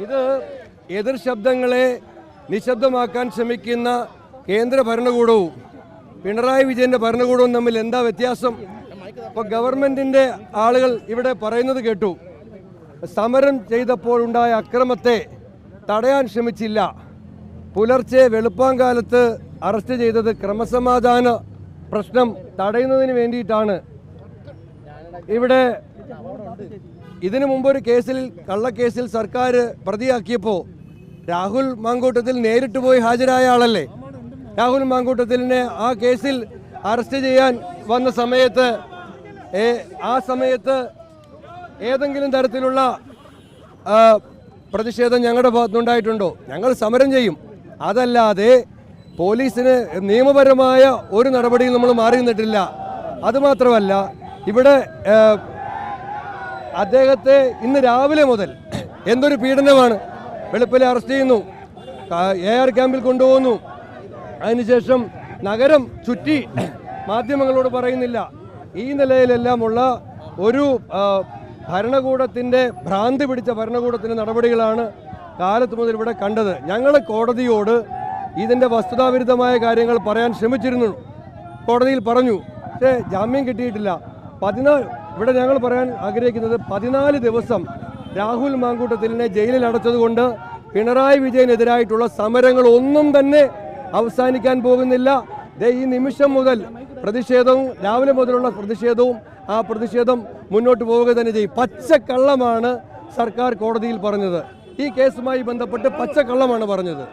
ഇത് എതിർ ശബ്ദങ്ങളെ നിശബ്ദമാക്കാൻ ശ്രമിക്കുന്ന കേന്ദ്ര ഭരണകൂടവും പിണറായി വിജയന്റെ ഭരണകൂടവും തമ്മിൽ എന്താ വ്യത്യാസം? ഇപ്പോൾ ഗവൺമെന്റിന്റെ ആളുകൾ ഇവിടെ പറയുന്നത് കേട്ടു. സമരം ചെയ്തപ്പോൾ ഉണ്ടായ അക്രമത്തെ തടയാൻ ശ്രമിച്ചില്ല. പുലർച്ചെ വെളുപ്പാങ്കാലത്ത് അറസ്റ്റ് ചെയ്തത് ക്രമസമാധാന പ്രശ്നം തടയുന്നതിന് വേണ്ടിയിട്ടാണ്. ഇവിടെ ഇതിനു മുമ്പ് ഒരു കേസിൽ കള്ളക്കേസിൽ സർക്കാർ പ്രതിയാക്കിയപ്പോൾ രാഹുൽ മാങ്കൂട്ടത്തിൽ നേരിട്ട് പോയി ഹാജരായ ആളല്ലേ? രാഹുൽ മാങ്കൂട്ടത്തിലിനെ ആ കേസിൽ അറസ്റ്റ് ചെയ്യാൻ വന്ന സമയത്ത് ആ സമയത്ത് ഏതെങ്കിലും തരത്തിലുള്ള പ്രതിഷേധം ഞങ്ങളുടെ ഭാഗത്തുനിന്നുണ്ടായിട്ടുണ്ടോ? ഞങ്ങൾ സമരം ചെയ്യും. അതല്ലാതെ പോലീസിന് നിയമപരമായ ഒരു നടപടിയും നമ്മൾ മാറി നിന്നിട്ടില്ല. അതുമാത്രമല്ല ഇവിടെ അദ്ദേഹത്തെ ഇന്ന് രാവിലെ മുതൽ എന്തൊരു പീഡനമാണ്. വെളുപ്പിലെ അറസ്റ്റ് ചെയ്യുന്നു. എ ആർ ക്യാമ്പിൽ കൊണ്ടുപോകുന്നു. അതിനുശേഷം നഗരം ചുറ്റി മാധ്യമങ്ങളോട് പറയുന്നില്ല. ഈ നിലയിലെല്ലാമുള്ള ഒരു ഭരണകൂടത്തിന്റെ ഭ്രാന്തി പിടിച്ച ഭരണകൂടത്തിന്റെ നടപടികളാണ് കാലത്ത് മുതൽ ഇവിടെ കണ്ടത്. ഞങ്ങൾ കോടതിയോട് ഇതിന്റെ വസ്തുതാവിരുദ്ധമായ കാര്യങ്ങൾ പറയാൻ ശ്രമിച്ചിരുന്നു. കോടതിയിൽ പറഞ്ഞു പക്ഷേ ജാമ്യം കിട്ടിയിട്ടില്ല. പതിനാല് ഇവിടെ ഞങ്ങൾ പറയാൻ ആഗ്രഹിക്കുന്നത് പതിനാല് ദിവസം രാഹുൽ മാങ്കൂട്ടത്തിലിനെ ജയിലിൽ അടച്ചതുകൊണ്ട് പിണറായി വിജയനെതിരായിട്ടുള്ള സമരങ്ങൾ ഒന്നും തന്നെ അവസാനിക്കാൻ പോകുന്നില്ല. ഈ നിമിഷം മുതൽ പ്രതിഷേധവും രാവിലെ മുതലുള്ള പ്രതിഷേധവും ആ പ്രതിഷേധം മുന്നോട്ട് പോവുക തന്നെ ചെയ്യും. പച്ചക്കള്ളമാണ് സർക്കാർ കോടതിയിൽ പറഞ്ഞത്. ഈ കേസുമായി ബന്ധപ്പെട്ട് പച്ചക്കള്ളമാണ് പറഞ്ഞത്.